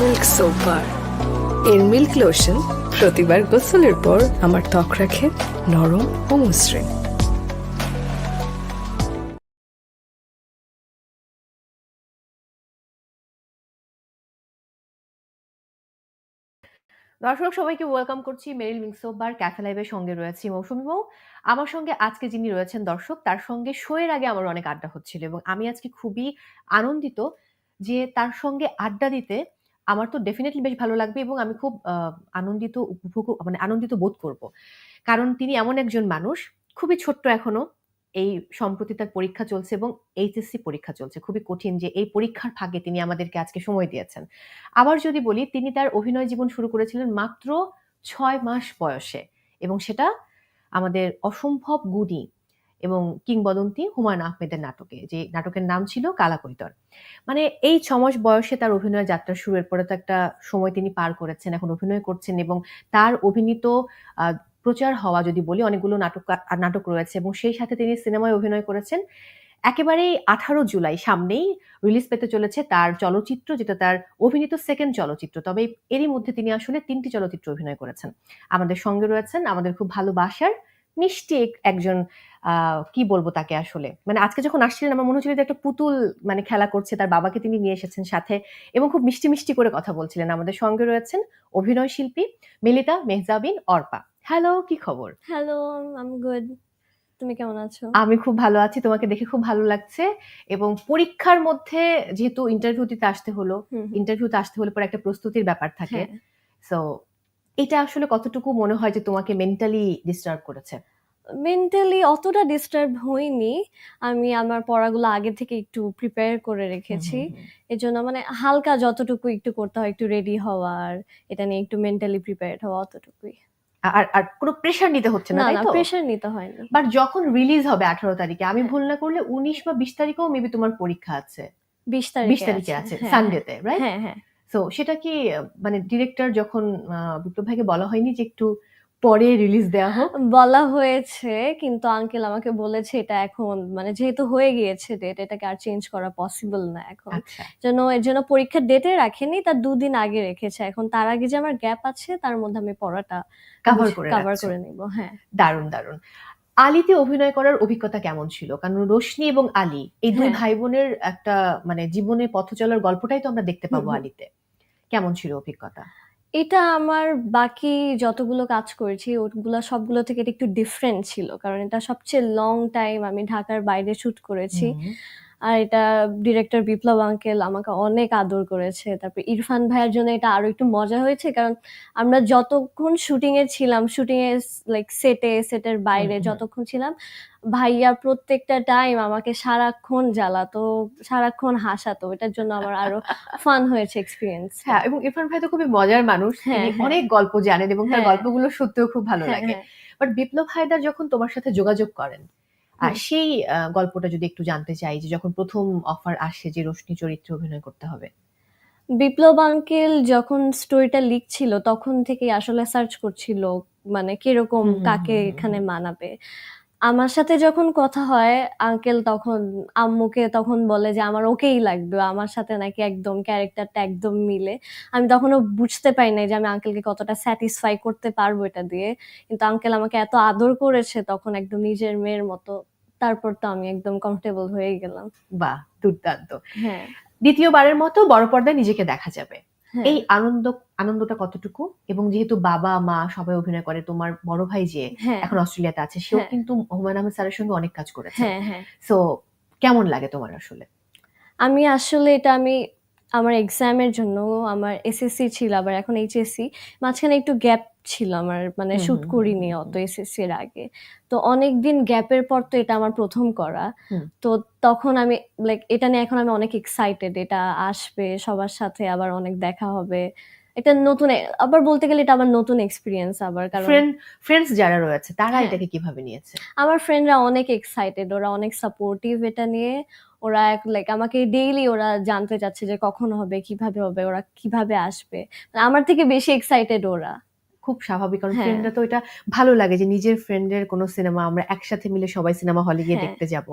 Milk soap এর milk lotion প্রতিবার গোসলের পর আমার ত্বক রাখে নরম ও মসৃণ। দর্শক, সবাইকে ওয়েলকাম করছি মেরিল মিক্সো বার ক্যাফে লাইভের সঙ্গে রয়েছি মৌসুমি মৌ। আমার সঙ্গে আজকে যিনি রয়েছেন দর্শক, তার সঙ্গে শোয়ের আগে আমার অনেক আড্ডা হচ্ছিল এবং আমি আজকে খুবই আনন্দিত যে তার সঙ্গে আড্ডা দিতে আমার তো ডেফিনেটলি বেশ ভালো লাগবে এবং আমি খুব আনন্দিত, উপভোগ মানে আনন্দিত বোধ করব। কারণ তিনি এমন একজন মানুষ, খুবই ছোট্ট এখনও এই সম্প্রতি তার পরীক্ষা চলছে এবং এইচএসসি পরীক্ষা চলছে। খুবই কঠিন যে এই পরীক্ষার ফাঁকে তিনি আমাদেরকে আজকে সময় দিয়েছেন। আবার যদি বলি, তিনি তার অভিনয় জীবন শুরু করেছিলেন মাত্র ছয় মাস বয়সে এবং সেটা আমাদের অসম্ভব গুণী এবং কিংবদন্তি হুমায়ুন আহমেদের নাটকে, যে নাটকের নাম ছিল কালাকৈতর। মানে এই ছ মাস বয়সে তার অভিনয় যাত্রা শুরুর পরে তো একটা সময় তিনি পার করেছেন, এখন অভিনয় করছেন এবং তার অভিনীত প্রচার হওয়া যদি বলি, অনেকগুলো নাটক নাটক রয়েছে এবং সেই সাথে তিনি সিনেমায় অভিনয় করেছেন। একেবারেই আঠারো জুলাই সামনেই রিলিজ পেতে চলেছে তার চলচ্চিত্র, যেটা তার অভিনীত সেকেন্ড চলচ্চিত্র। তবে এরই মধ্যে তিনি আসলে তিনটি চলচ্চিত্র অভিনয় করেছেন। আমাদের সঙ্গে রয়েছেন আমাদের খুব ভালোবাসার, মিষ্টি একজন কি বলব তাকে আসলে? মানে আজকে যখন আসছিলেন, আমার মনে হচ্ছিল যে একটা পুতুল মানে খেলা করছে, তার বাবাকে তিনি নিয়ে এসেছেন সাথে এবং খুব মিষ্টি মিষ্টি করে কথা বলছিলেন। আমাদের সঙ্গে রয়েছেন অভিনয় শিল্পী মিলিতা মেহজাবিন অর্পা। হ্যালো কি খবর? হ্যালো আম গুড তুমি কেমন আছো? আমি খুব ভালো আছি তোমাকে দেখে খুব ভালো লাগছে। এবং পরীক্ষার মধ্যে যেহেতু ইন্টারভিউ দিতে আসতে হলো। ইন্টারভিউতে আসতে হলে পরে একটা প্রস্তুতির ব্যাপার থাকে। হ্যাঁ। সো এটা আসলে কতটুকু মনে হয় যে তোমাকে মেন্টালি ডিস্টার্ব করেছে? মেন্টালি অতটা ডিস্টার্ব হইনি আমি আমার পড়াগুলো আগে থেকে একটু প্রিপেয়ার করে রেখেছি। এর জন্য মানে হালকা যতটুকু একটু করতে হয় একটু রেডি হওয়ার এটা নিয়ে একটু মেন্টালি প্রিপেয়ার হওয়া অতটুকুই। আর আর কোনো প্রেশার নিতে হচ্ছে না তাই তো? প্রেশার নিতে হয় না বাট যখন রিলিজ হবে আঠারো তারিখে আমি হ্যাঁ। ভুল না করলে উনিশ বা বিশ তারিখেও মেবি তোমার পরীক্ষা আছে। 20 তারিখে 20 তারিখে আছে হ্যাঁ, সানডেতে রাইট হ্যাঁ হ্যাঁ। সো সেটা কি মানে ডিরেক্টর যখন বিপ্লব ভাইকে বলা হয়নি যে একটু পরে রিলিজ দেওয়া হোক। বলা হয়েছে কিন্তু আঙ্কেল আমাকে বলেছে এটা এখন মানে যেহেতু হয়ে গিয়েছে ডেট এটাকে আর চেঞ্জ করা পসিবল না এখন। আচ্ছা। জন্য এর জন্য পরীক্ষার ডেটে রাখেনি তার দুদিন আগে রেখেছে। এখন তার আগে যে আমার গ্যাপ আছে তার মধ্যে আমি পড়াটা কভার করে কভার করে নিব হ্যাঁ। দারুণ দারুণ। আলিতে অভিনয় করার অভিজ্ঞতা কেমন ছিল? কারণ রোশনি এবং আলী এই দুই হ্যাঁ। ভাই বোনের একটা মানে জীবনে পথ চলার গল্পটাই তো আমরা দেখতে পাবো। আলিতে। কেমন ছিল অভিজ্ঞতা? এটা আমার বাকি যতগুলো কাজ করেছি, ওগুলো সবগুলো থেকে এটা একটু ডিফারেন্ট ছিল কারণ এটা সবচেয়ে লং টাইম আমি ঢাকার বাইরে শুট করেছি। আর এটা ডিরেক্টর বিপ্লব আঙ্কেল আমাকে অনেক আদর করেছে তারপর ইরফান ভাইয়ের জন্য এটা আরও একটু মজা হয়েছে কারণ আমরা যতক্ষণ শুটিং এ ছিলাম শুটিং এ লাইক সেটে সেটের বাইরে। যতক্ষণ ছিলাম ভাইয়া প্রত্যেকটা টাইম আমাকে সারাক্ষণ জ্বালাতো সারাক্ষণ হাসাতো এটার জন্য আমার আরও ফান হয়েছে এক্সপিরিয়েন্স হ্যাঁ এবং ইরফান ভাই তো খুবই মজার মানুষ হ্যাঁ, তিনি হ্যাঁ। অনেক গল্প জানেন এবং তার হ্যাঁ। গল্পগুলো সত্যিও খুব ভালো লাগে বাট বিপ্লব হায়দার যখন তোমার সাথে যোগাযোগ করেন আর সেই গল্পটা যদি একটু জানতে চাই যে যখন প্রথম অফার আসে যে রোশনি চরিত্রে অভিনয় করতে হবে। বিপ্লব আঙ্কেল যখন স্টোরিটা লিখছিল তখন থেকেই আসলে সার্চ করছিল মানে কীরকম কাকে এখানে মানাবে। আমার সাথে যখন কথা হয় আঙ্কেল তখন আম্মুকে তখন বলে যে আমার ওকেই লাগবে। আমার সাথে নাকি একদম ক্যারেক্টারটা একদম মিলে। আমি তখনও বুঝতে পারি নাই যে আমি আঙ্কেলকে কতটা স্যাটিসফাই করতে পারব এটা দিয়ে। কিন্তু আঙ্কেল আমাকে এত আদর করেছে তখন একদম নিজের মেয়ের মতো। তারপর তো আমি একদম কমফোর্টেবল হয়ে গেলাম। বাহ দুর্দান্ত। হ্যাঁ। দ্বিতীয়বারের মতো বড় পর্দায় নিজেকে দেখা যাবে। এই আনন্দ আনন্দটা কতটুকু? এবং যেহেতু বাবা মা সবাই অভিনয় করে তোমার বড় ভাই যে হ্যাঁ। এখন অস্ট্রেলিয়াতে আছে সেও হ্যাঁ। কিন্তু হুমায়ুন আহমেদ স্যারের সঙ্গে অনেক কাজ করেছে। হ্যাঁ হ্যাঁ। সো কেমন লাগে তোমার আসলে? আমি আসলে এটা আমি আমার এক্সামের জন্য আমার এসএসসি ছিল আবার এখন এইচএসসি মাঝখানে একটু গ্যাপ ছিল আমার মানে শুট করিনি অত এসএসসি এর আগে। তো অনেক দিন গ্যাপের পর তো এটা আমার প্রথম করা। তো তখন আমি লাইক এটা নিয়ে এখন আমি অনেক এক্সাইটেড এটা আসবে সবার সাথে আবার অনেক দেখা হবে। এটা নতুন আবার বলতে গেলে এটা আমার নতুন এক্সপিরিয়েন্স আবার কারণ ফ্রেন্ড ফ্রেন্ডস যারা রয়েছে তারা হ্যাঁ। এটাকে কীভাবে নিয়েছে? আমার ফ্রেন্ডরা অনেক এক্সাইটেড ওরা অনেক সাপোর্টিভ এটা নিয়ে। ওরা এক লাইক আমাকে ডেইলি ওরা জানতে চাচ্ছে যে কখন হবে কীভাবে হবে ওরা কীভাবে আসবে। মানে আমার থেকে বেশি এক্সাইটেড ওরা। খুব স্বাভাবিক কারণ হ্যাঁ। ফ্রেন্ডরা তো এটা ভালো লাগে যে নিজের ফ্রেন্ডের কোনো সিনেমা আমরা একসাথে মিলে সবাই সিনেমা হলে গিয়ে হ্যাঁ। দেখতে যাব।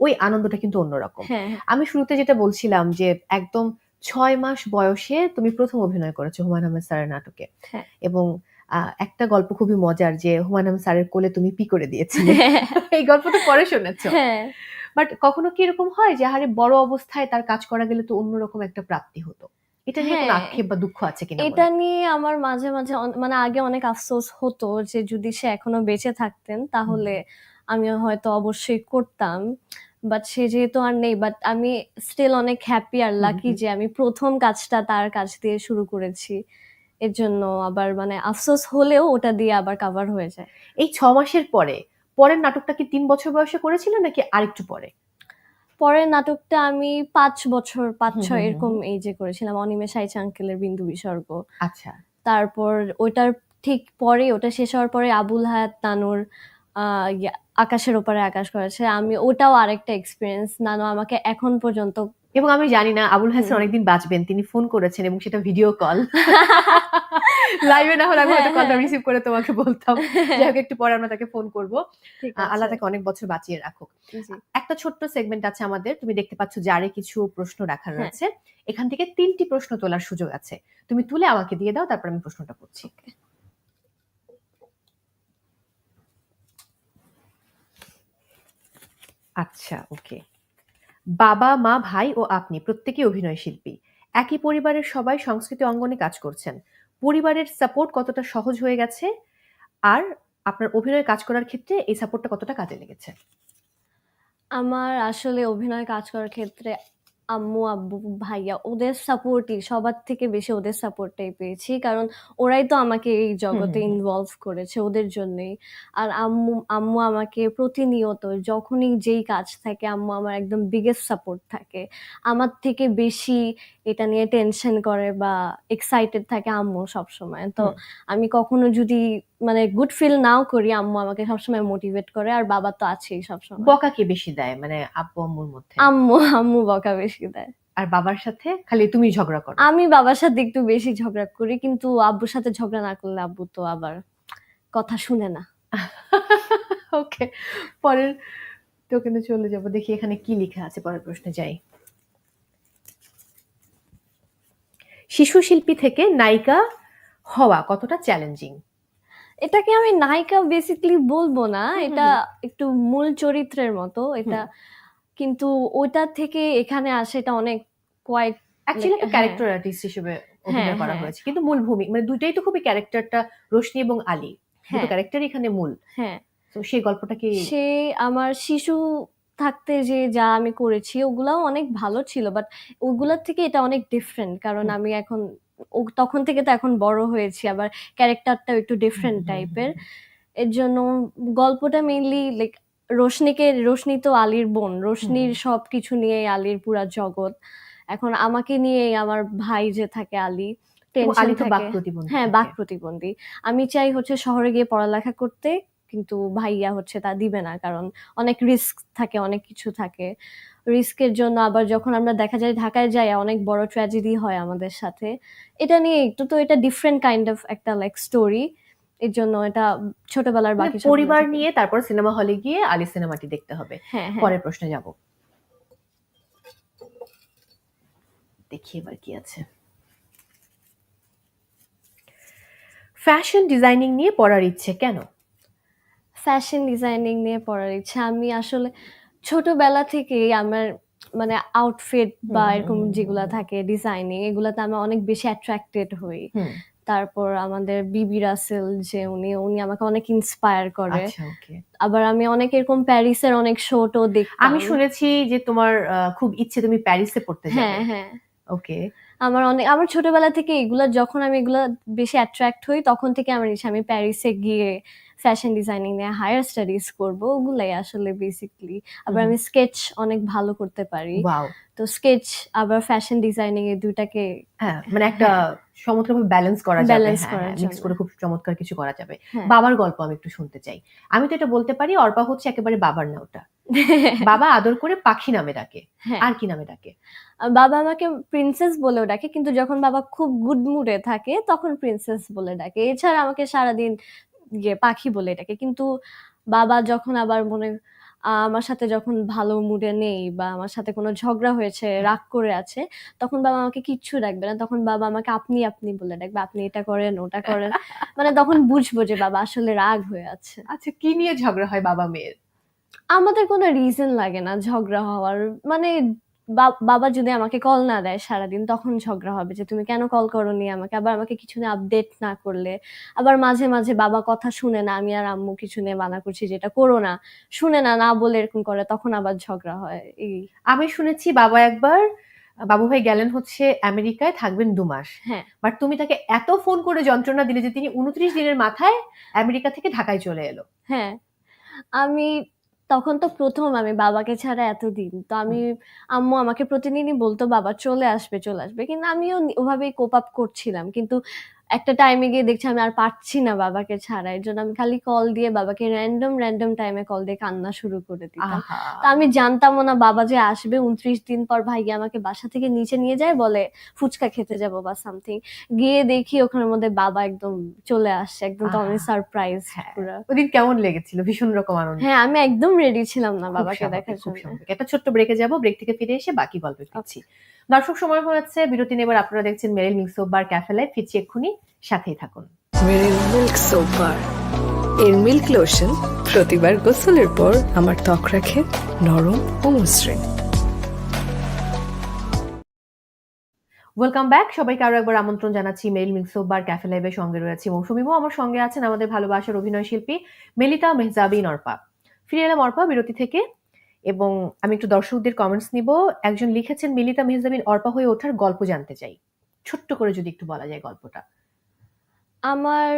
ওই আনন্দটা কিন্তু অন্যরকম। হ্যাঁ। হ্যাঁ। আমি শুরুতে যেটা বলছিলাম যে একদম ছয় মাস বয়সে তুমি প্রথম অভিনয় করেছ হুমায়ুন আহমেদ স্যারের নাটকে। হ্যাঁ। এবং আহ, একটা গল্প খুবই মজার যে হুমায়ুন আহমেদ স্যারের কোলে তুমি পি করে দিয়েছিলে। এই গল্পটা পরে শুনেছো। হ্যাঁ। বাট কখনো কি এরকম হয় যে আরে বড় অবস্থায় তার কাজ করা গেলে তো অন্যরকম একটা প্রাপ্তি হতো? এটা নিয়ে কোনো হ্যাঁ। আক্ষেপ বা দুঃখ আছে কিনা এটা নিয়ে আমার মাঝে মাঝে মানে আগে অনেক আফসোস হতো যে যদি সে এখনও বেঁচে থাকতেন তাহলে আমি হয়তো অবশ্যই করতাম। বাট সে যেহেতু আর নেই বাট আমি স্টিল অনেক হ্যাপি আর লাকি যে আমি প্রথম কাজটা তার কাছ দিয়ে শুরু করেছি। এর জন্য আবার মানে আফসোস হলেও ওটা দিয়ে আবার কাভার হয়ে যায়। এই ছ মাসের পরে পরের নাটকটা কি তিন বছর বয়সে করেছিল নাকি আরেকটু পরে? পরের নাটকটা আমি পাঁচ বছর পাঁচ ছয় এরকম এইজে করেছিলাম অনিমেষ আইচ আঙ্কেলের বিন্দু বিসর্গ। আচ্ছা। তারপর ওইটার ঠিক পরে ওটা শেষ হওয়ার পরে আবুল হায়াত নানুর আকাশের ওপারে আকাশ করেছে। আমি ওটাও আরেকটা এক্সপিরিয়েন্স নানু আমাকে এখন পর্যন্ত এবং আমি জানি না আবুল হাসান অনেকদিন বাঁচবেন তিনি ফোন করেছেন এবং সেটা ভিডিও কল লাইভে না হলে আমি হয়তো হ্যাঁ, কলটা হ্যাঁ। রিসিভ করে তোমাকে বলতাম। যাই একটু পরে আমরা তাকে ফোন করব। আল্লাহ তাকে অনেক বছর বাঁচিয়ে রাখুক। একটা ছোট্ট সেগমেন্ট আছে আমাদের তুমি দেখতে পাচ্ছ জারে কিছু প্রশ্ন রাখা হ্যাঁ। রয়েছে। এখান থেকে তিনটি প্রশ্ন তোলার সুযোগ আছে। তুমি তুলে আমাকে দিয়ে দাও তারপর আমি প্রশ্নটা করছি। আচ্ছা ওকে। বাবা, মা, ভাই ও আপনি প্রত্যেকেই অভিনয় শিল্পী। একই পরিবারের সবাই সংস্কৃতি অঙ্গনে কাজ করছেন। পরিবারের সাপোর্ট কতটা সহজ হয়ে গেছে? আর আপনার অভিনয় কাজ করার ক্ষেত্রে এই সাপোর্টটা কতটা কাজে লেগেছে? আমার আসলে অভিনয় কাজ করার ক্ষেত্রে আম্মু আব্বু ভাইয়া ওদের সাপোর্টই সবার থেকে বেশি ওদের সাপোর্টটাই পেয়েছি। কারণ ওরাই তো আমাকে এই জগতে। ইনভলভ করেছে ওদের জন্যই। আর আম্মু আম্মু আমাকে প্রতিনিয়ত যখনই যেই কাজ থাকে আম্মু আমার একদম বিগেস্ট সাপোর্ট থাকে। আমার থেকে বেশি এটা নিয়ে টেনশন করে বা এক্সাইটেড থাকে আম্মু সবসময়। তো আমি কখনো যদি মানে গুড ফিল নাও করি আম্মু আমাকে সবসময় মোটিভেট করে আর বাবা তো আছেই সবসময়। বকা কে বেশি দেয়? মানে আব্বু আম্মুর মধ্যে? আম্মু আম্মু বকা বেশি দেয়। আর বাবার সাথে? খালি তুমি ঝগড়া করো। আমি বাবার সাথে একটু বেশি ঝগড়া করি কিন্তু আব্বুর সাথে ঝগড়া না করলে আব্বু তো আবার কথা শুনে না। ওকে পরের টোকেনে চলে যাব। দেখি এখানে কি লেখা আছে পরের প্রশ্নে যাই। শিশু শিল্পী থেকে নায়িকা হওয়া কতটা চ্যালেঞ্জিং এটাকে আমি নায়িকা বেসিক্যালি বলব না এটা একটু মূল চরিত্রের মতো এটা। কিন্তু ওটা থেকে এখানে আসে এটা অনেক কোয়াইট অ্যাকচুয়ালি একটা। ক্যারেক্টার আর্টিস্ট হিসেবে অভিনয় হ্যাঁ, করা হ্যাঁ। হয়েছে। কিন্তু মূল ভূমি মানে দুইটাই তো খুবই ক্যারেক্টারটা রোশনি এবং আলী। দুটো হ্যাঁ। ক্যারেক্টার এখানে মূল। হ্যাঁ। তো সেই গল্পটা কি সে আমার শিশু থাকতে যে যা আমি করেছি ওগুলাও অনেক ভালো ছিল বাট ওগুলার থেকে এটা অনেক ডিফারেন্ট কারণ আমি এখন ও- তখন থেকে তো এখন বড় হয়েছি আবার ক্যারেক্টারটাও একটু ডিফারেন্ট টাইপের এর জন্য গল্পটা মেইনলি লাইক রোশনিকে রোশনি তো আলীর বোন রোশনির। সব কিছু নিয়ে আলীর পুরা জগৎ। এখন আমাকে নিয়ে আমার ভাই যে থাকে আলী টেনশন থাকে। হ্যাঁ। বাক প্রতিবন্ধী। আমি চাই হচ্ছে শহরে গিয়ে পড়ালেখা করতে কিন্তু ভাইয়া হচ্ছে তা দিবে না কারণ অনেক রিস্ক থাকে অনেক কিছু থাকে। রিস্কের জন্য। আবার যখন আমরা দেখা যায় ঢাকায় যাই অনেক বড় ট্র্যাজেডি হয় আমাদের সাথে। এটা নিয়ে একটু তো এটা ডিফারেন্ট কাইন্ড অফ একটা লাইক স্টোরি এর জন্য এটা ছোটবেলার মানে বাকি পরিবার নিয়ে তারপর সিনেমা হলে গিয়ে আলী সিনেমাটি দেখতে হবে। হ্যাঁ হ্যাঁ। পরের প্রশ্নে যাব। দেখি এবার কি আছে। ফ্যাশন ডিজাইনিং নিয়ে পড়ার ইচ্ছে কেন? ফ্যাশন ডিজাইনিং নিয়ে পড়ার ইচ্ছা। আমি আসলে ছোটবেলা থেকেই আমার মানে আউটফিট বা এরকম যেগুলা থাকে ডিজাইনিং এগুলাতে আমি অনেক বেশি অ্যাট্রাক্টেড হই। তারপর আমাদের বিবি রাসেল যে উনি উনি আমাকে অনেক ইন্সপায়ার করে। আচ্ছা আবার আমি অনেক এরকম প্যারিসের অনেক শো টো দেখতাম। আমি শুনেছি যে তোমার খুব ইচ্ছে তুমি প্যারিসে পড়তে যাবে। হ্যাঁ হ্যাঁ। ওকে আমার অনেক আমার ছোটবেলা থেকে এগুলা যখন আমি এগুলা বেশি অ্যাট্রাক্ট হই তখন থেকে আমার ইচ্ছা আমি প্যারিসে গিয়ে ফ্যাশন ডিজাইনিং নিয়ে হায়ার স্টাডিজ করব ওগুলাই আসলে বেসিকলি আবার আমি স্কেচ অনেক ভালো করতে পারি। তো স্কেচ আবার ফ্যাশন ডিজাইনিং এই দুইটাকে হ্যাঁ মানে একটা চমৎকার ব্যালেন্স করা যাবে। Balance করার মিক্স করে খুব চমৎকার কিছু করা যাবে। হ্যাঁ। বাবার গল্প আমি একটু শুনতে চাই। আমি তো এটা বলতে পারি অর্পা হচ্ছে একেবারে বাবার না ওটা। বাবা আদর করে পাখি নামে ডাকে। হ্যাঁ। আর কি নামে ডাকে? বাবা আমাকে প্রিন্সেস বলেও ডাকে কিন্তু যখন বাবা খুব গুড মুডে থাকে তখন প্রিন্সেস বলে ডাকে। এছাড়া আমাকে সারাদিন ইয়ে পাখি বলে এটাকে। কিন্তু বাবা যখন আবার মনে আমার সাথে যখন ভালো মুডে নেই বা আমার সাথে কোনো ঝগড়া হয়েছে রাগ করে আছে তখন বাবা আমাকে কিচ্ছু ডাকবে না। তখন বাবা আমাকে আপনি আপনি বলে ডাকবে আপনি এটা করেন ওটা করেন। মানে তখন বুঝব যে বাবা আসলে রাগ হয়ে আছে। আচ্ছা কি নিয়ে ঝগড়া হয় বাবা মেয়ের আমাদের কোনো রিজন লাগে না ঝগড়া হওয়ার। মানে বাবা যদি আমাকে কল না দেয় সারাদিন তখন ঝগড়া হবে যে তুমি কেন কল করোনি আমাকে? আবার আমাকে কিছু নিয়ে আপডেট না করলে। আবার মাঝে মাঝে বাবা কথা শুনে না আমি আর আম্মু কিছু নিয়ে মানা করছি যেটা করো না। শুনে না না বলে এরকম করে তখন আবার ঝগড়া হয়। এই আমি শুনেছি বাবা একবার বাবু ভাই গেলেন হচ্ছে আমেরিকায় থাকবেন দু মাস। হ্যাঁ। বাট তুমি তাকে এত ফোন করে যন্ত্রণা দিলে যে তিনি উনত্রিশ দিনের মাথায় আমেরিকা থেকে ঢাকায় চলে এলো। হ্যাঁ। আমি তখন তো প্রথম আমি বাবাকে ছাড়া এতদিন। তো আমি আম্মু আমাকে প্রতিদিনই বলতো বাবা চলে আসবে চলে আসবে। কিন্তু আমিও ওভাবেই কোপ আপ করছিলাম। কিন্তু একটা টাইমে গিয়ে দেখছি আমি আর পারছি না বাবাকে ছাড়া। এর জন্য আমি খালি কল দিয়ে বাবাকে র্যান্ডম র্যান্ডম টাইমে কল দিয়ে কান্না শুরু করে দিতাম। তো আমি জানতাম না বাবা যে আসবে উনত্রিশ দিন পর ভাইয়া আমাকে বাসা থেকে নিচে নিয়ে যায় বলে ফুচকা খেতে যাব বা সামথিং গিয়ে দেখি ওখানের মধ্যে বাবা একদম চলে আসছে একদম তো আমি সারপ্রাইজ হ্যাঁ। ওদিন কেমন লেগেছিল? ভীষণ রকম আনন্দ। হ্যাঁ আমি একদম রেডি ছিলাম না বাবাকে দেখার জন্য। একটা ছোট্ট ব্রেকে যাব ব্রেক থেকে ফিরে এসে বাকি গল্প ফিরছি দর্শক সময় হয়েছে। বিরতি নেবার আপনারা দেখছেন Meril Mixo bar cafe live ফিরছি এক্ষুনি। সাথেই থাকুন। মেরিল মিল্ক এর মিল্ক লোশন প্রতিবার গোসলের পর আমার ত্বক রাখে নরম ও মসৃণ। ওয়েলকাম ব্যাক সবাইকে আরও একবার আমন্ত্রণ জানাচ্ছি মেরিল মিক্সো বার ক্যাফে লাইভের সঙ্গে রয়েছে মৌসুমিমও আমার সঙ্গে আছেন আমাদের ভালোবাসার অভিনয় শিল্পী মেলিতা মেহজাবিন অর্পা। ফিরে এলাম অর্পা বিরতি থেকে। এবং আমি একটু দর্শকদের কমেন্টস নিব। একজন লিখেছেন মিলিতা মেহজাবিন অর্পা হয়ে ওঠার গল্প জানতে চাই। ছোট্ট করে যদি একটু বলা যায় গল্পটা। আমার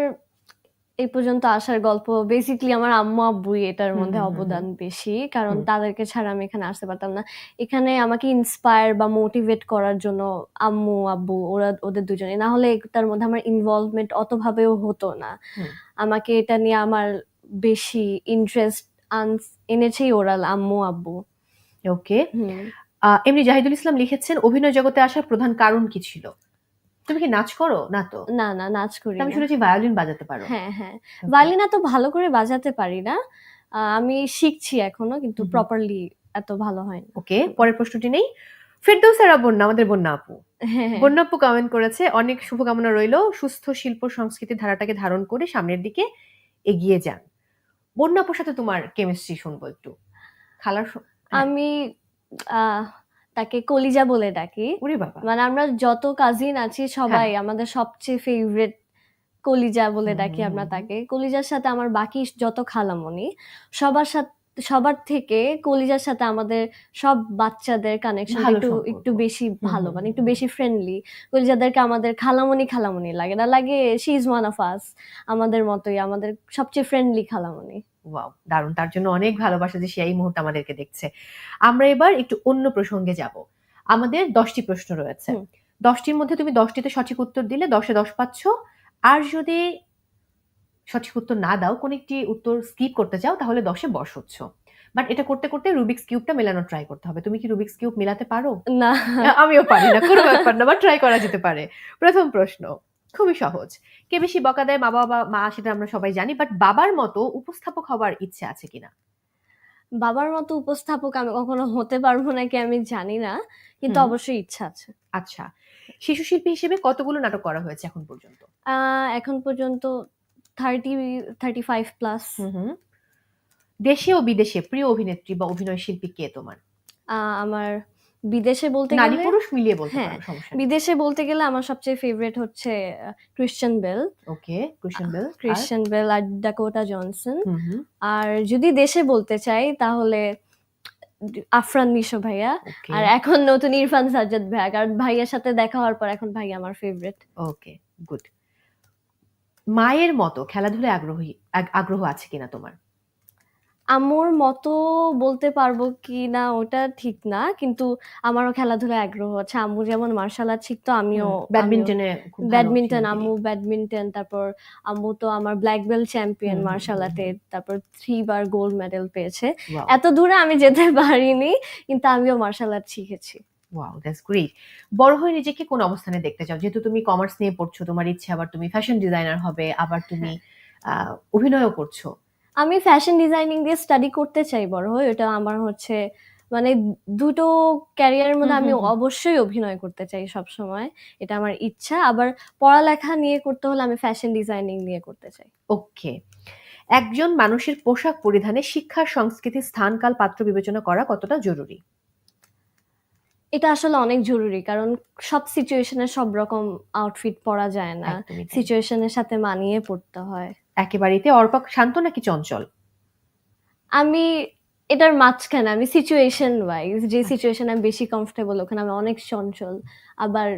এই পর্যন্ত আসার গল্প বেসিক্যালি আমার আম্মু আব্বুই এটার মধ্যে অবদান বেশি। কারণ তাদেরকে ছাড়া আমি এখানে আসতে পারতাম না। এখানে আমাকে ইন্সপায়ার বা মোটিভেট করার জন্য আম্মু আব্বু ওরা ওদের দুজনে না হলে এটার মধ্যে আমার ইনভলভমেন্ট অতভাবেও হতো না। আমাকে এটা নিয়ে আমার বেশি ইন্টারেস্ট এনেছেই ওরা আম্মু আব্বু। ওকে। এমনি জাহিদুল ইসলাম লিখেছেন অভিনয় জগতে আসার প্রধান কারণ কি ছিল? তুমি কি নাচ করো? না তো। না না নাচ করি আমি শুনেছি ভায়োলিন বাজাতে পারো। হ্যাঁ হ্যাঁ। ভায়োলিন এত ভালো করে বাজাতে পারি না। আমি শিখছি এখনও কিন্তু। প্রপারলি এত ভালো হয় না। ওকে পরের প্রশ্নটি নেই। ফেরদৌসারা বন্যা আমাদের বন্যা আপু। হ্যাঁ, হ্যাঁ। বন্যা আপু কমেন্ট করেছে অনেক শুভকামনা রইল। সুস্থ শিল্প সংস্কৃতির ধারাটাকে ধারণ করে সামনের দিকে এগিয়ে যান। বন্যা আপুর সাথে তোমার কেমিস্ট্রি শুনব একটু। খালার হ্যাঁ। আমি আহ, তাকে কলিজা বলে ডাকি। মানে আমরা যত কাজিন আছি সবাই আমাদের সবচেয়ে ফেভারিট কলিজা বলে ডাকি আমরা তাকে। কলিজার সাথে আমার বাকি যত খালামনি সবার সাথে সবার থেকে কলিজার সাথে আমাদের সব বাচ্চাদের কানেকশন একটু একটু বেশি ভালো মানে একটু বেশি ফ্রেন্ডলি কলিজাদেরকে আমাদের খালামনি খালামনি লাগে না। লাগে she is one of us আমাদের মতোই আমাদের সবচেয়ে ফ্রেন্ডলি খালামনি। ওয়াও দারুণ। তার জন্য অনেক ভালোবাসা যে সে এই মুহূর্তে আমাদেরকে দেখছে। আমরা এবার একটু অন্য প্রসঙ্গে যাব। আমাদের দশটি প্রশ্ন রয়েছে। দশটির মধ্যে তুমি দশটিতে সঠিক উত্তর দিলে দশে দশ পাচ্ছ। আর যদি সঠিক উত্তর না দাও কোন একটি উত্তর স্কিপ করতে চাও তাহলে দশে বস হচ্ছ বাট এটা করতে করতে রুবিক্স কিউবটা মেলানো ট্রাই করতে হবে। তুমি কি রুবিক্স কিউব মেলাতে পারো? না। আমিও পারি না কোনো ব্যাপার না বা ট্রাই করা যেতে পারে। প্রথম প্রশ্ন খুবই সহজ। কে বেশি বকা দেয় মা বাবা মা সেটা আমরা সবাই জানি বাট বাবার মতো উপস্থাপক হবার ইচ্ছে আছে কিনা? বাবার মতো উপস্থাপক আমি কখনো হতে পারব নাকি আমি জানি না কিন্তু অবশ্যই ইচ্ছা আছে। আচ্ছা শিশু শিল্পী হিসেবে কতগুলো নাটক করা হয়েছে এখন পর্যন্ত? আহ, এখন পর্যন্ত থার্টি থার্টি ফাইভ প্লাস দেশে ও বিদেশে প্রিয় অভিনেত্রী বা অভিনয় শিল্পী কে তোমার? আমার বিদেশে বলতে নারী গেলে পুরুষ মিলিয়ে বলতে হ্যাঁ, বিদেশে বলতে গেলে আমার সবচেয়ে ফেভারিট হচ্ছে Christian Bale okay Christian Bale Christian Bale আর ডাকোটা জনসন আর যদি দেশে বলতে চাই তাহলে আফরান মিশো ভাইয়া। আর এখন নতুন ইরফান সাজ্জাদ ভাইয়া কারণ ভাইয়ার সাথে দেখা হওয়ার পর এখন ভাইয়া আমার ফেভারিট ওকে গুড মায়ের মতো খেলাধুলায় আগ্রহী আগ্রহ আছে কিনা তোমার? আম্মুর মতো বলতে পারব কি না ওটা ঠিক না কিন্তু আমারও খেলাধুলায় আগ্রহ আছে। আম্মু যেমন মার্শাল আর্ট শিখতো আমিও ব্যাডমিন্টনে ব্যাডমিন্টন আম্মু ব্যাডমিন্টন তারপর আম্মু তো আমার ব্ল্যাক বেল্ট চ্যাম্পিয়ন মার্শাল আর্টে তারপর থ্রি বার গোল্ড মেডেল পেয়েছে। এত দূরে আমি যেতে পারিনি কিন্তু আমিও মার্শাল আর্ট শিখেছি। ওয়াও দ্যাটস গ্রেট বড় হয়ে নিজেকে কোন অবস্থানে দেখতে চাও? যেহেতু তুমি কমার্স নিয়ে পড়ছো তোমার ইচ্ছে আবার তুমি ফ্যাশন ডিজাইনার হবে আবার তুমি আহ, অভিনয়ও করছ। আমি ফ্যাশন ডিজাইনিং দিয়ে স্টাডি করতে চাই বড় হয়ে। ওটা আমার হচ্ছে মানে দুটো ক্যারিয়ারের মধ্যে আমি। অবশ্যই অভিনয় করতে চাই সব সময় এটা আমার ইচ্ছা। আবার পড়ালেখা নিয়ে করতে হলে আমি ফ্যাশন ডিজাইনিং নিয়ে করতে চাই। ওকে একজন মানুষের পোশাক পরিধানে শিক্ষার সংস্কৃতি স্থানকাল পাত্র বিবেচনা করা কতটা জরুরি? এটা আসলে অনেক জরুরি কারণ সব সিচুয়েশনে সব রকম আউটফিট পরা যায় না। একদমই তাই। সিচুয়েশনের সাথে মানিয়ে পড়তে হয়। একেবারেতে অর্পক শান্ত নাকি চঞ্চল? আমি এটার মাঝখানে আমি সিচুয়েশন ওয়াইজ যে সিচুয়েশনে আমি বেশি কমফোর্টেবল ওখানে আমি অনেক চঞ্চল আবার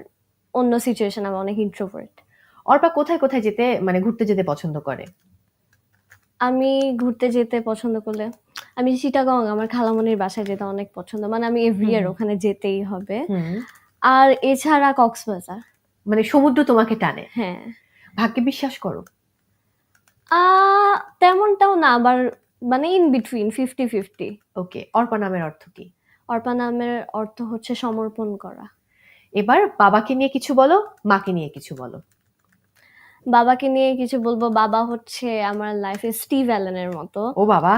অন্য সিচুয়েশন আমি অনেক ইন্ট্রোভার্ট অর্পা কোথায় কোথায় যেতে মানে ঘুরতে যেতে পছন্দ করে? আমি ঘুরতে যেতে পছন্দ করলে আমি চিটাগং আমার খালামনির বাসায় যেতে অনেক পছন্দ মানে আমি এভরি ইয়ার ওখানে যেতেই হবে। আর এছাড়া কক্সবাজার। মানে সমুদ্র তোমাকে টানে? হ্যাঁ। ভাগ্যে বিশ্বাস করো? আহ তেমনটাও না আবার মানে in between fifty fifty okay Arpa নামের অর্থ কি? অর্পা নামের অর্থ হচ্ছে সমর্পণ করা। এবার বাবাকে নিয়ে কিছু বলো মাকে নিয়ে কিছু বলো। বাবাকে নিয়ে কিছু বলব। বাবা হচ্ছে আমার লাইফে স্টিভ অ্যালেনের মতো। ও বাবা।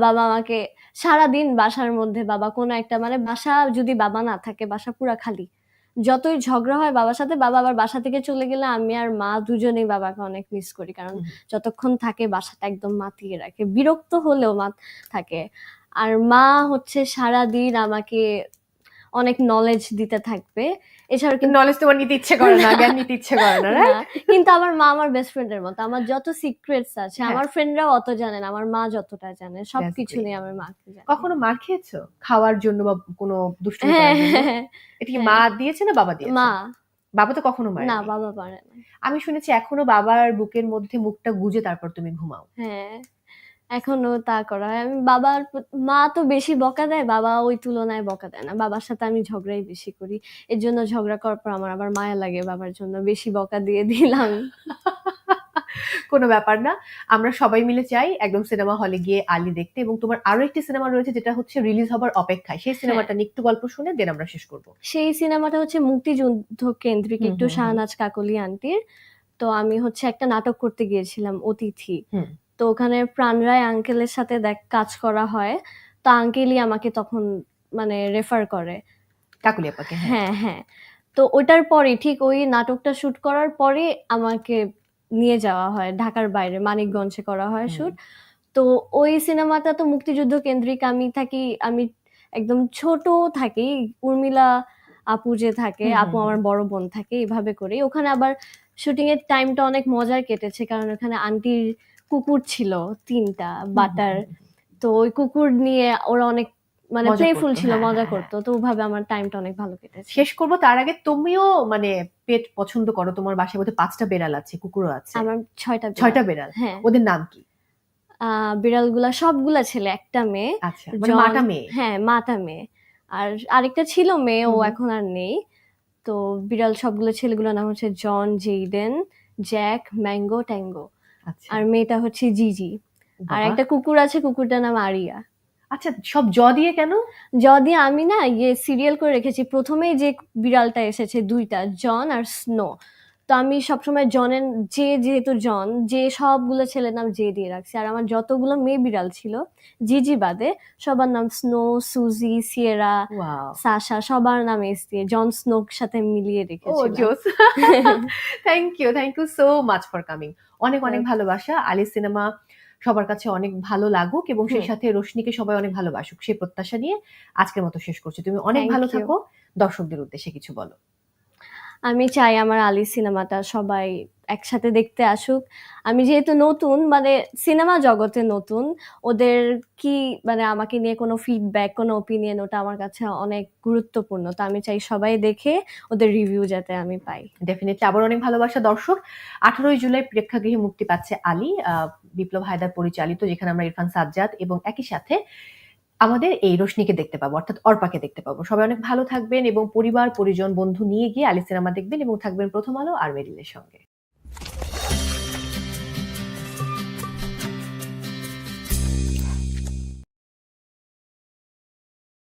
বাবা আমাকে সারাদিন বাসার মধ্যে বাবা কোনো একটা মানে বাসা যদি বাবা না থাকে বাসা পুরা খালি। যতই ঝগড়া হয় বাবার সাথে বাবা আবার বাসা থেকে চলে গেলে আমি আর মা দুজনেই বাবাকে অনেক মিস করি। কারণ যতক্ষণ থাকে বাসাটা একদম মাতিয়ে রাখে। বিরক্ত হলেও মা থাকে। আর মা হচ্ছে সারাদিন আমাকে অনেক নলেজ দিতে থাকবে। এছাড়া কিন্তু নলেজ তোমার নিতে ইচ্ছে করে না জ্ঞান নিতে ইচ্ছে করে না কিন্তু আমার মা আমার বেস্ট ফ্রেন্ডের মতো। আমার যত সিক্রেটস আছে হ্যাঁ। আমার ফ্রেন্ডরাও অত জানেন আমার মা যতটা জানে সবকিছু. নিয়ে আমার জানে। কখনো মার খেয়েছো? খাওয়ার জন্য বা কোনো দুষ্টুমি হ্যাঁ? হ্যাঁ, এটা কি। মা দিয়েছে না বাবা দিয়েছে? মা। বাবা তো কখনো মারে না বাবা পারে না আমি শুনেছি এখনও বাবার বুকের মধ্যে মুখটা গুজে তারপর তুমি ঘুমাও। হ্যাঁ। এখনও তা করা হয়। আমি বাবার মা তো বেশি বকা দেয় বাবা ওই তুলনায় বকা দেয় না। বাবার সাথে আমি ঝগড়াই বেশি করি। এর জন্য ঝগড়া করার পর আমার আবার মায়া লাগে বাবার জন্য। বেশি বকা দিয়ে দিলাম। কোনো ব্যাপার না। আমরা সবাই মিলে চাই একদম সিনেমা হলে গিয়ে আলী দেখতে এবং তোমার আরও একটি সিনেমা রয়েছে যেটা হচ্ছে রিলিজ হবার অপেক্ষায়। সেই সিনেমাটা নিয়ে একটু গল্প শুনে দেন আমরা শেষ করব। সেই সিনেমাটা হচ্ছে মুক্তিযুদ্ধ কেন্দ্রিক একটু। শাহনাজ কাকলি আন্টির। তো আমি হচ্ছে একটা নাটক করতে গিয়েছিলাম অতিথি। তো ওখানে প্রাণরায় আঙ্কেলের সাথে দেখ কাজ করা হয়। তো আঙ্কেলই আমাকে তখন মানে রেফার করে। কাকুলি আপাকে হ্যাঁ। হ্যাঁ হ্যাঁ। তো ওটার পরে ঠিক ওই নাটকটা শুট করার পরে আমাকে নিয়ে যাওয়া হয় ঢাকার বাইরে মানিকগঞ্জে করা হয়। শুট। তো ওই সিনেমাটা তো মুক্তিযুদ্ধ কেন্দ্রিক আমি থাকি আমি একদম ছোট থাকি উর্মিলা আপু যে থাকে আপু আমার বড় বোন থাকে এভাবে করি ওখানে আবার শুটিং এর টাইমটা অনেক মজার কেটেছে কারণ ওখানে আন্টির কুকুর ছিল তিনটা বাটার। তো ওই কুকুর নিয়ে ওরা অনেক মানে মজা প্লেফুল করতো, ছিল হ্যাঁ, মজা হ্যাঁ, করতো। তো ওভাবে আমার টাইমটা অনেক ভালো কেটেছে। শেষ করব তার আগে তুমিও মানে পেট পছন্দ করো। তোমার বাসায় মধ্যে পাঁচটা বেড়াল আছে কুকুরও আছে। আমার ছয়টা ছয়টা বেড়াল? হ্যাঁ। ওদের নাম কি? আহ, বিড়ালগুলা সবগুলা ছেলে একটা মেয়ে আচ্ছা মানে মাটা মেয়ে? হ্যাঁ মাটা মেয়ে। আর আরেকটা ছিল মেয়ে ও এখন আর নেই। তো বিড়াল সবগুলো ছেলেগুলোর নাম হচ্ছে John Jayden Jack mango tango. আর মেয়েটা হচ্ছে জিজি। আর একটা কুকুর আছে কুকুরটার নাম আরিয়া। আচ্ছা সব জ দিয়ে কেন? জ দিয়ে আমি না ইয়ে সিরিয়াল করে রেখেছি। প্রথমেই যে বিড়ালটা এসেছে দুইটা জন আর স্নো। তো আমি সবসময় জনের যে যেহেতু জন যে সবগুলো ছেলের নাম জে দিয়ে রাখছি। আর আমার যতগুলো মেয়ে বিড়াল ছিল জিজি বাদে সবার নাম স্নো সুজি সিয়েরা সাশা সবার নাম এস দিয়ে জন স্নোর সাথে মিলিয়ে রেখেছি thank you thank you so much for coming অনেক অনেক ভালোবাসা। আলি সিনেমা সবার কাছে অনেক ভালো লাগুক এবং সেই সাথে রোশনীকে সবাই অনেক ভালোবাসুক। সেই প্রত্যাশা নিয়ে আজকের মতো শেষ করছি। তুমি অনেক ভালো থাকো। দর্শকদের উদ্দেশ্যে কিছু বলো। আমি চাই আমার আলী সিনেমাটা সবাই একসাথে দেখতে আসুক। আমি যেহেতু নতুন মানে সিনেমা জগতে নতুন, ওদের কি মানে আমাকে নিয়ে কোনো ফিডব্যাক কোনো ওপিনিয়ন ওটা আমার কাছে অনেক গুরুত্বপূর্ণ। তো আমি চাই সবাই দেখে ওদের রিভিউ যাতে আমি পাই। ডেফিনেটলি আবার অনেক ভালোবাসা দর্শক। আঠারোই জুলাই প্রেক্ষাগৃহে মুক্তি পাচ্ছে আলী বিপ্লব হায়দার পরিচালিত, যেখানে আমরা ইরফান সাজ্জাদ এবং একই সাথে আমাদের এই রোশনিকে দেখতে পাবো, অর্থাৎ অর্পাকে দেখতে পাবো। সবাই অনেক ভালো থাকবেন এবং পরিবার, পরিজন, বন্ধু নিয়ে গিয়ে আলি সিনেমা দেখবেন এবং থাকবেন প্রথম আলো আর মেরিলের সঙ্গে।